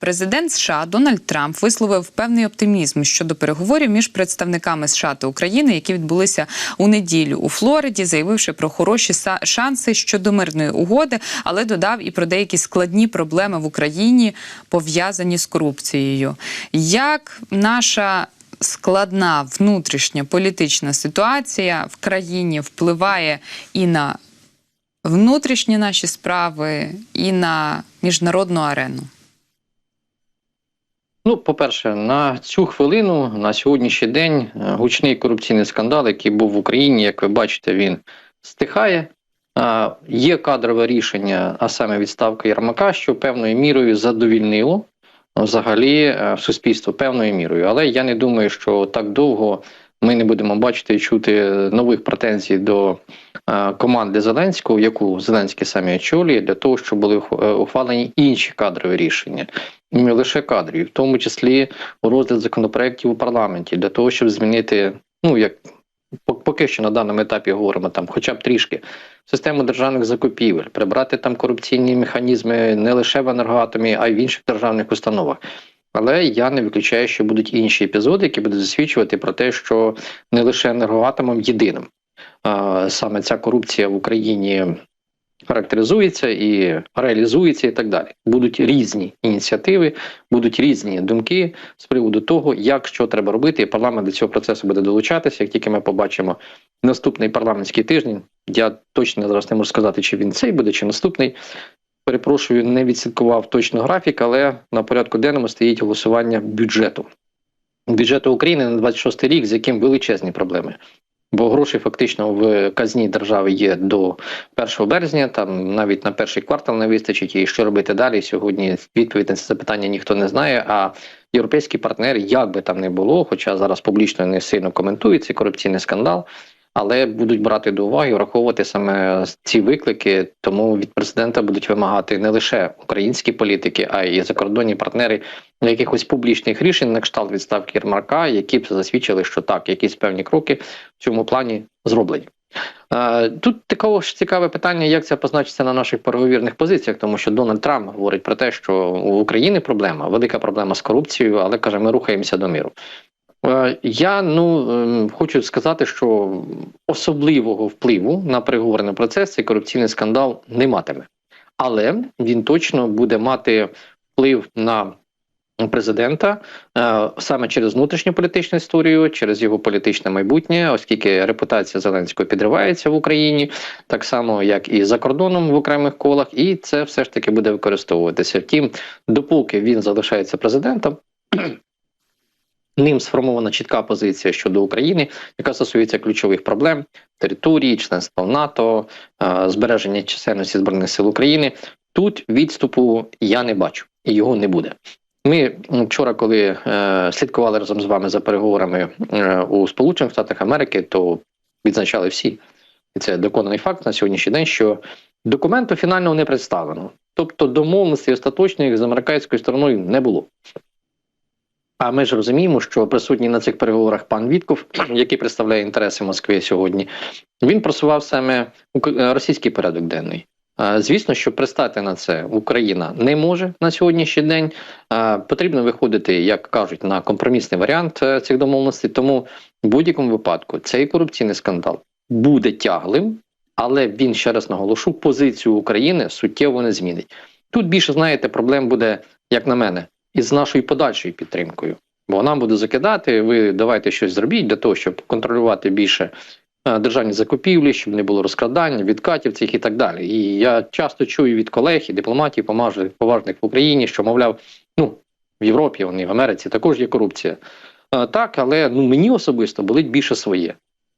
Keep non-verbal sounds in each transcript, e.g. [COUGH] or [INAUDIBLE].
Президент США Дональд Трамп висловив певний оптимізм щодо переговорів між представниками США та України, які відбулися у неділю у Флориді, заявивши про хороші шанси щодо мирної угоди, але додав і про деякі складні проблеми в Україні пов'язані з корупцією. Як наша складна внутрішня політична ситуація в країні впливає і на внутрішні наші справи, і на міжнародну арену? Ну, по-перше, на цю хвилину, на сьогоднішній день, е, гучний корупційний скандал, який був в Україні, як ви бачите, він стихає. Є кадрове рішення, а саме відставка Єрмака, що певною мірою задовільнило е, взагалі е, суспільство певною мірою. Але я не думаю, що так довго ми не будемо бачити і чути нових претензій до е, команди Зеленського, яку Зеленський самі очолює, для того, щоб були е, ухвалені інші кадрові рішення. Не лише кадрів, в тому числі розгляд законопроєктів у парламенті, для того, щоб змінити, ну як по- поки що на даному етапі говоримо там, хоча б трішки систему державних закупівель, прибрати там корупційні механізми не лише в енергоатомі, а й в інших державних установах. Але я не виключаю, що будуть інші епізоди, які будуть засвідчувати про те, що не лише енергоатомом єдиним саме ця корупція в Україні характеризується і реалізується, і так далі. Будуть різні ініціативи, будуть різні думки з приводу того, як що треба робити, і парламент до цього процесу буде долучатися. Як тільки ми побачимо наступний парламентський тиждень, я точно зараз не можу сказати, чи він цей буде, чи наступний. Перепрошую, не відслідкував точно графік, але на порядку денному стоїть голосування бюджету. Бюджету України на 26 рік, з яким величезні проблеми. Бо грошей фактично в казні держави є до 1 березня, там навіть на перший квартал не вистачить, і що робити далі. Сьогодні відповідь на це запитання ніхто не знає. А європейські партнери, як би там не було, хоча зараз публічно не сильно коментують цей корупційний скандал, але будуть брати до уваги, враховувати саме ці виклики. Тому від президента будуть вимагати не лише українські політики, а й закордонні партнери якихось публічних рішень на кшталт відставки Єрмака, які б засвідчили, що так, якісь певні кроки в цьому плані зроблені. Е, Тут також цікаве питання, як це позначиться на наших переговірних позиціях, тому що Дональд Трамп говорить про те, що у України проблема, велика проблема з корупцією, але каже, ми рухаємося до миру. Е, Я ну ем, хочу сказати, що особливого впливу на переговорний процес цей корупційний скандал не матиме, але він точно буде мати вплив на президента е, саме через внутрішню політичну історію, через його політичне майбутнє, оскільки репутація Зеленського підривається в Україні, так само як і за кордоном в окремих колах, і це все ж таки буде використовуватися. Втім, допоки він залишається президентом. Ним сформована чітка позиція щодо України, яка стосується ключових проблем території, членства в НАТО, е, збереження чисельності збройних сил України. Тут відступу я не бачу, і його не буде. Ми вчора, коли е, слідкували разом з вами за переговорами е, у Сполучених Штатах Америки, то відзначали всі, і це доконаний факт на сьогоднішній день, що документу фінального не представлено. Тобто домовленостей остаточних з американською стороною не було. А ми ж розуміємо, що присутній на цих переговорах пан Вітков, [CLEARS THROAT] який представляє інтереси Москви сьогодні, він просував саме е, російський порядок денний. Звісно, що пристати на це Україна не може на сьогоднішній день. Потрібно виходити, як кажуть, на компромісний варіант е, цих домовленостей. Тому в будь-якому випадку цей корупційний скандал буде тяглим, але він ще раз наголошу, позицію України суттєво не змінить. Тут більше знаєте, проблем буде, як на мене, із нашою подальшою підтримкою. Бо нам буде закидати, ви давайте щось зробіть для того, щоб контролювати більше е, державні закупівлі, щоб не було розкрадань, відкатів цих і так далі. І я часто чую від колег і дипломатів, поважних в Україні, що мовляв, ну в Європі, вони в Америці також є корупція. Е, Так, але ну мені особисто болить більше своє.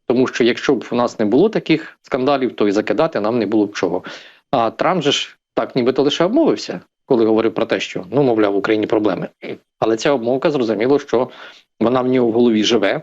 Тому що якщо б у нас не було таких скандалів, то і закидати нам не було б чого. А Трамп же ж так нібито лише обмовився, коли говорив про те, що ну, мовляв, в Україні проблеми. Але ця обмовка зрозуміло, що вона в нього в голові живе.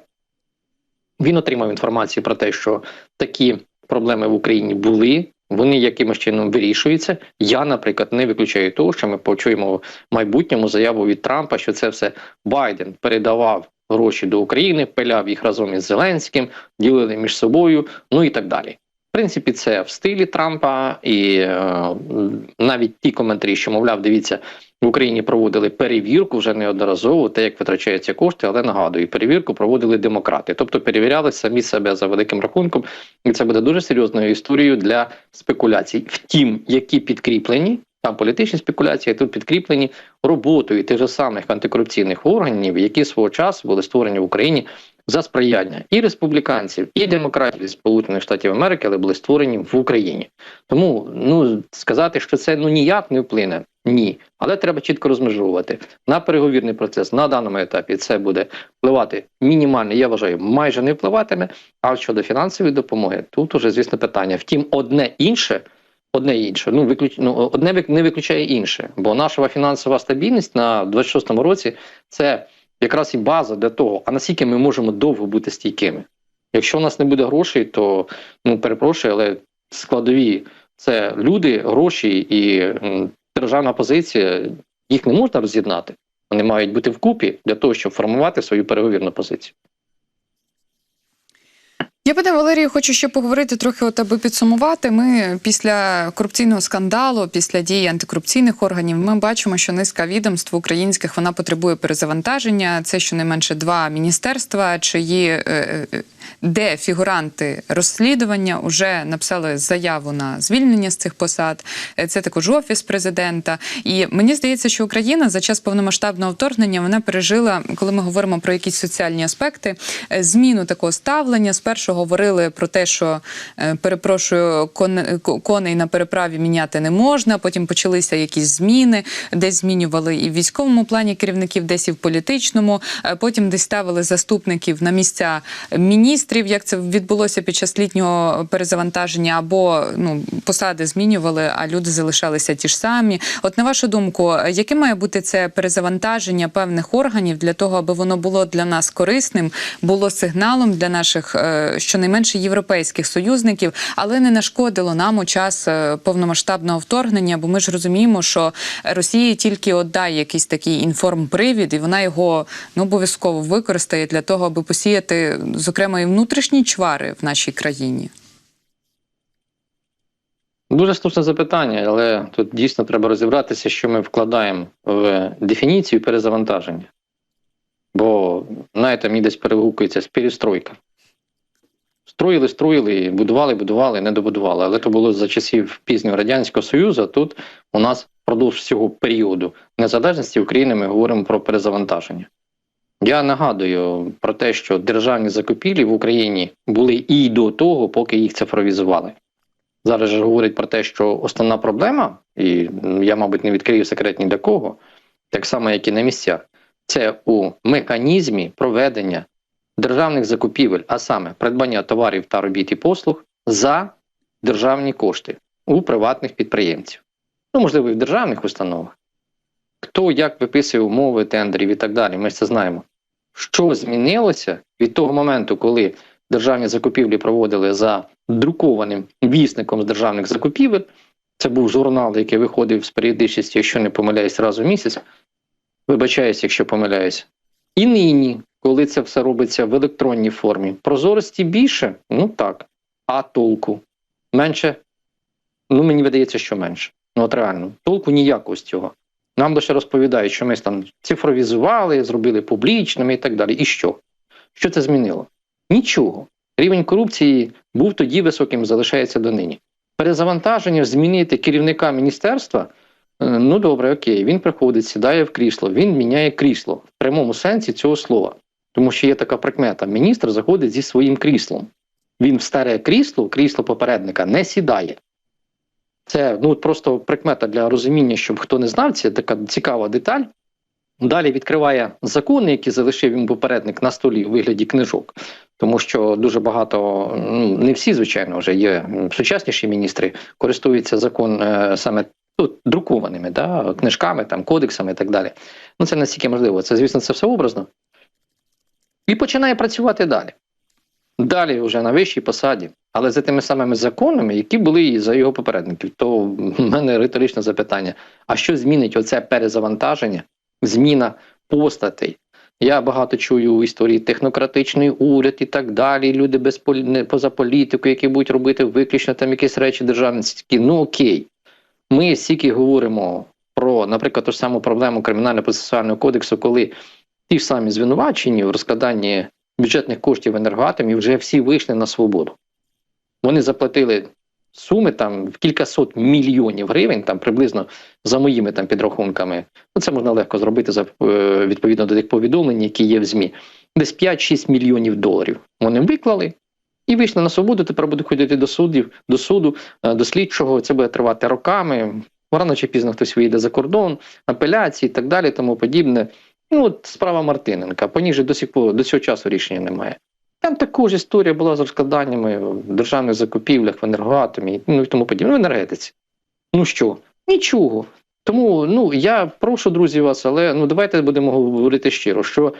Він отримав інформацію про те, що такі проблеми в Україні були. Вони якимось чином вирішуються. Я, наприклад, не виключаю того, що ми почуємо в майбутньому заяву від Трампа, що це все Байден передавав гроші до України, пиляв їх разом із Зеленським, ділили між собою, ну і так далі. Принципі, це в стилі Трампа, і е, навіть ті коментарі, що мовляв, дивіться, в Україні проводили перевірку вже неодноразово, те, як витрачаються кошти, але нагадую, перевірку проводили демократи, тобто перевіряли самі себе за великим рахунком, і це буде дуже серйозною історією для спекуляцій. Втім, які підкріплені. Там політичні спекуляції, тут підкріплені роботою тих же самих антикорупційних органів, які свого часу були створені в Україні за сприяння і республіканців, і демократів Сполучених Штатів Америки, але були створені в Україні. Тому ну сказати, що це ну ніяк не вплине. Ні, але треба чітко розмежовувати на переговірний процес на даному етапі. Це буде впливати мінімально. Я вважаю, майже не впливатиме. А щодо фінансової допомоги, тут уже звісно питання. Втім, одне інше. Одне інше, ну виключ... ну, одне не виключає інше, бо наша фінансова стабільність на 26-му році це якраз і база для того, а наскільки ми можемо довго бути стійкими. Якщо у нас не буде грошей, то ну перепрошую, але складові це люди, гроші і державна позиція, їх не можна роз'єднати. Вони мають бути вкупі для того, щоб формувати свою переговірну позицію. Я пане Валерію, хочу ще поговорити трохи, от аби підсумувати. Ми після корупційного скандалу, після дії антикорупційних органів, ми бачимо, що низка відомств українських вона потребує перезавантаження. Це щонайменше два міністерства, чиї е, е, де фігуранти розслідування вже написали заяву на звільнення з цих посад. Е, Це також офіс президента. І мені здається, що Україна за час повномасштабного вторгнення вона пережила, коли ми говоримо про якісь соціальні аспекти, зміну такого ставлення. Спершу говорили про те, що е, перепрошую, кон- коней на переправі міняти не можна. Потім почалися якісь зміни, десь змінювали і в військовому плані керівників, десь і в політичному. Е, Потім десь ставили заступників на місця міністрів, як це відбулося під час літнього перезавантаження, або ну посади змінювали, а люди залишалися ті ж самі. От на вашу думку, яке має бути це перезавантаження певних органів для того, аби воно було для нас корисним, було сигналом для наших е, щонайменше європейських союзників, але не нашкодило нам у час е, повномасштабного вторгнення, бо ми ж розуміємо, що Росія тільки отдає якийсь такий інформпривід, і вона його ну обов'язково використає для того, аби посіяти, зокрема, і внутрішні чвари в нашій країні. Дуже слушне запитання, але тут дійсно треба розібратися, що ми вкладаємо в дефініцію перезавантаження. Бо, знаєте, мені десь перегукується з перестройка. Строїли, строїли, будували, будували, не добудували. Але то було за часів пізнього Радянського Союзу. Тут у нас впродовж цього періоду незалежності України ми говоримо про перезавантаження. Я нагадую про те, що державні закупівлі в Україні були і до того, поки їх цифровізували. Зараз же говорять про те, що основна проблема, і я, мабуть, не відкрию секрет ні для кого, так само, як і на місцях, це у механізмі проведення державних закупівель, а саме придбання товарів та робіт і послуг за державні кошти у приватних підприємців. Ну, можливо, і в державних установах. Хто як виписує умови тендерів і так далі, ми це знаємо. Що змінилося від того моменту, коли державні закупівлі проводили за друкованим вісником з державних закупівель. Це був журнал, який виходив з періодичністю, якщо не помиляюсь, раз у місяць. Вибачаюсь, якщо помиляюсь. І нині, коли це все робиться в електронній формі, прозорості більше, ну так. А толку менше. Ну, мені видається, що менше. Ну, от реально, толку ніякого з цього. Нам лише розповідають, що ми там цифровізували, зробили публічними і так далі. І що? Що це змінило? Нічого. Рівень корупції був тоді високим, залишається донині. Перезавантаження, змінити керівника міністерства. е, Ну добре, окей, він приходить, сідає в крісло, він міняє крісло в прямому сенсі цього слова. Тому що є така прикмета: міністр заходить зі своїм кріслом. Він в старе крісло, крісло попередника, не сідає. Це ну просто прикмета для розуміння, щоб хто не знав, це така цікава деталь. Далі відкриває закони, які залишив йому попередник на столі у вигляді книжок. Тому що дуже багато, ну не всі, звичайно, вже є сучасніші міністри, користуються закон е, саме ну, друкованими да, книжками, там, кодексами і так далі. Ну це настільки можливо. Це, звісно, це все образно. І починає працювати далі. Далі вже на вищій посаді, але за тими самими законами, які були і за його попередників. То в мене риторичне запитання: а що змінить оце перезавантаження, зміна постатей? Я багато чую у історії технократичний уряд і так далі. Люди без полі... поза політикою, які будуть робити виключно там якісь речі державницькі. Ну окей, ми стільки говоримо про, наприклад, ту ж саму проблему кримінально-процесуального кодексу, коли ті ж самі звинувачені в розкраданні бюджетних коштів енергоатомів вже всі вийшли на свободу. Вони заплатили суми там в кількасот мільйонів гривень, там приблизно за моїми там підрахунками. Ну, це можна легко зробити за е, відповідно до тих повідомлень, які є в ЗМІ. Десь 5-6 мільйонів доларів. Вони виклали і вийшли на свободу. Тепер будуть ходити до судів, до суду, е, до слідчого. Це буде тривати роками. Рано чи пізно хтось вийде за кордон, апеляції і так далі, тому подібне. Ну, от справа Мартиненка. По ній же до сих пор до цього часу рішення немає. Там також історія була з розкладаннями в державних закупівлях, в енергоатомі, ну і тому подібне, в енергетиці. Ну що? Нічого. Тому ну я прошу друзі вас, але ну давайте будемо говорити щиро, що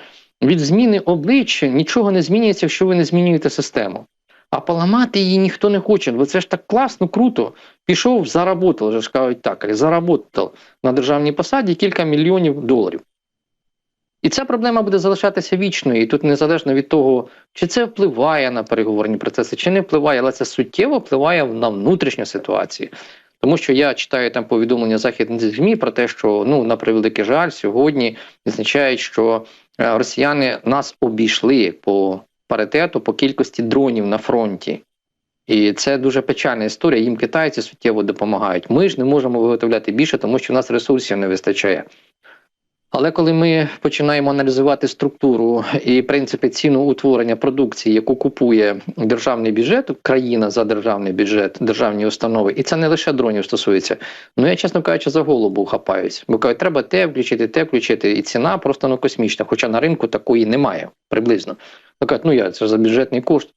від зміни обличчя нічого не змінюється, якщо ви не змінюєте систему. А поламати її ніхто не хоче, бо це ж так класно, круто. Пішов, заработав, вже ж кажуть так, заработав на державній посаді кілька мільйонів доларів. І ця проблема буде залишатися вічною. І тут незалежно від того, чи це впливає на переговорні процеси, чи не впливає, але це суттєво впливає на внутрішню ситуацію. Тому що я читаю там повідомлення західних ЗМІ про те, що ну на превеликий жаль, сьогодні відзначають, що е, росіяни нас обійшли по паритету по кількості дронів на фронті. І це дуже печальна історія. Їм китайці суттєво допомагають. Ми ж не можемо виготовляти більше, тому що в нас ресурсів не вистачає. Але коли ми починаємо аналізувати структуру і принципи ціну утворення продукції, яку купує державний бюджет, країна за державний бюджет, державні установи, і це не лише дронів стосується. Ну я чесно кажучи, за голову хапаюсь. Бо кажуть, треба те включити, те включити, і ціна просто ну, космічна, хоча на ринку такої немає приблизно. Ну, кажуть, ну я це за бюджетний кошт.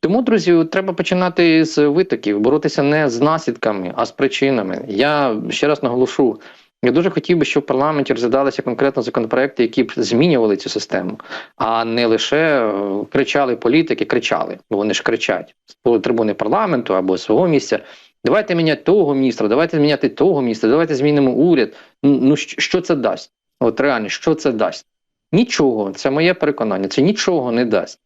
Тому, друзі, треба починати з витоків, боротися не з наслідками, а з причинами. Я ще раз наголошу. Я дуже хотів би, щоб в парламенті розглядалися конкретно законопроекти, які б змінювали цю систему, а не лише е, кричали політики, кричали, бо вони ж кричать з трибуни парламенту або свого місця. Давайте міняти того міністра, давайте зміняти того міністра, давайте змінимо уряд. Ну що це дасть? От реально, що це дасть? Нічого, це моє переконання, це нічого не дасть.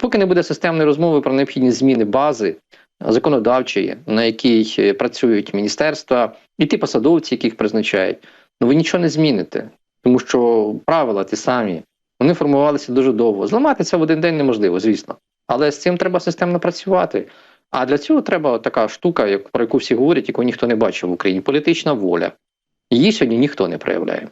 Поки не буде системної розмови про необхідність зміни бази законодавчої, на якій працюють міністерства, і ті посадовці, яких призначають, ну ви нічого не зміните, тому що правила ті самі, вони формувалися дуже довго. Зламати це в один день неможливо, звісно. Але з цим треба системно працювати. А для цього треба така штука, як про яку всі говорять, яку ніхто не бачив в Україні політична воля. Її сьогодні ніхто не проявляє.